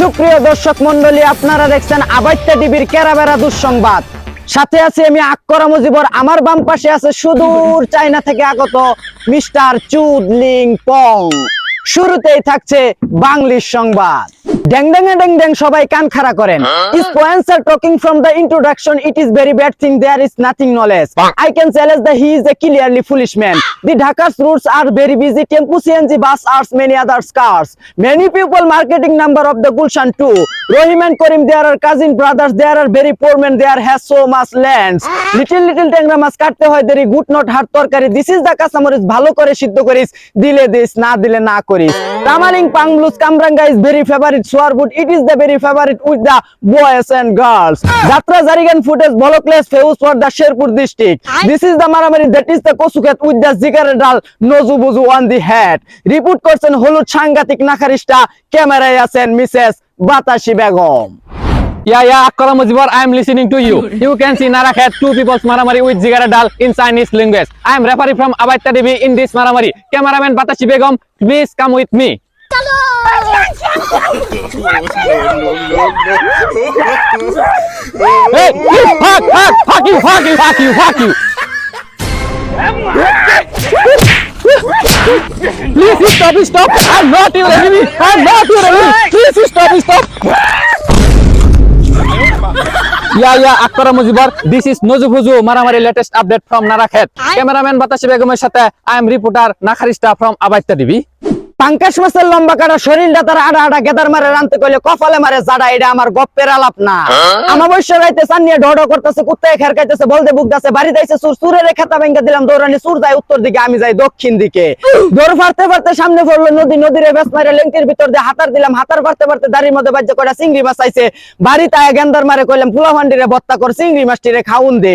সুপ্রিয় দর্শক মন্ডলী আপনারা দেখছেন আবাইত্যা টিভির কেরাবেরা দুঃসংবাদ। সাথে আছে আমি আকরা মুজিবর। আমার বাম পাশে আছে সুদূর চায়না থেকে আগত মিস্টার চুদলিং পং। শুরুতেই থাকছে বাংলিশ সংবাদ। ড্যাং ড্যাং ড্যাং ড্যাং সবাই কান খাড়া করেন ইস points are talking from the introduction it is very bad thing there is nothing knowledge I can tell us that he is a clearly foolish man the Dhaka's routes are very busy tempo CNG bus are many other cars many people marketing number of the Gulshan too and Karim there are cousin brothers there are very poor men there has so much lands little little ট্যাংরা মাছ কাটতে হয় দেরি good not হার তরকারি this is the কাঁচামরিচ ভালো করে সিদ্ধ করিস দিলে দিস না দিলে না করিস তামালিং পাংলুস কামরাঙ্গা is very favourite it is the very favourite with the boys and girls যাত্রা জারিগান ফুটেজ বলকলেস ফেউস for the Sherpur district this is the মারামারি দ্যাট ইজ দ্য কসুকেত উইথ দ্য জিগারের ডাল নজু বুজু অন দি হেড রিপোর্ট করছেন হলুদ সাংঘাতিক নাখারিস্টা ক্যামেরায় আছেন Mrs Batasi Begum Yeah, yeah, Akkara Mujibur, I am listening to you. You can see Narakhet, two people's Maramari with Zigara Dal in Chinese language. I am referee from Abaita TV in this Maramari. Cameraman Batashi Begum, please come with me. Hey, you, fuck, fuck, fuck you, fuck you, fuck you, fuck you. Please stop, stop. I'm not your enemy. I'm not your enemy. Please stop, stop. Yeah, yeah, Akkara Mujibur. This is Nozufuzu Maramari latest update from Narakhet. Cameraman Batashi Begum এর সাথে I am reporter Nakharista from Abaita TV. পাঙ্কাশ মাছের লম্বা কাটা শরীরটা তার আড়া আড়া gather মারে রানতে কইলে কপালে মারে জাডা এটা আমার গপ্পের আলাপ না। আমার বৈশ্য রাইতে চান নিয়ে ডড় করতেছে কুত্তায় খের খাইতেছে বলতে বুক দাসে বাড়ি যাইছে সুর সুরের খেতা ভেঙ্গা দিলাম দৌড়ানি সুর যায় উত্তর দিকে আমি যাই দক্ষিণ দিকে। দৌড় ফারতে ফারতে সামনে পড়ল নদী নদীর বেশ মারে লেংটির ভিতর দিয়ে হাতার দিলাম হাতার ফারতে ফারতে দাড়ির মধ্যে বাজ্য কয়টা চিংড়ি মাছ আইছে। বাড়িতে আয়া গেন্দার মারে কইলাম ফুলা ভান্ডিরে বত্তা কর চিংড়ি মাছটিরে খাউন দে।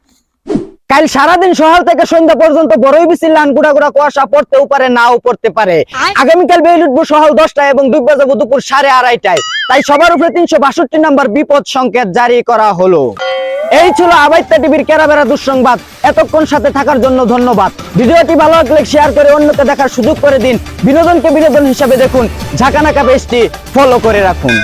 কাল সারাদিন সকাল থেকে সন্ধ্যা পর্যন্ত বড়ই বেশি লান গুড়া গুড়া কুয়াশা পড়তেও পারে নাও পড়তে পারে। আগামীকাল বেল উঠবো সকাল দশটায় এবং ডুববে যাব দুপুর সাড়ে আড়াইটায়। তাই সবার উপরে তিনশো বাষট্টি নাম্বার বিপদ সংকেত জারি করা হলো। এই ছিল আবাইত্যা টিভির কেরাবেরা দুঃসংবাদ। এতক্ষণ সাথে থাকার জন্য ধন্যবাদ। ভিডিওটি ভালো লাগলে শেয়ার করে অন্যকে দেখার সুযোগ করে দিন। বিনোদনকে বিনোদন হিসাবে দেখুন। ঝাঁকানাকা পেজটি ফলো করে রাখুন।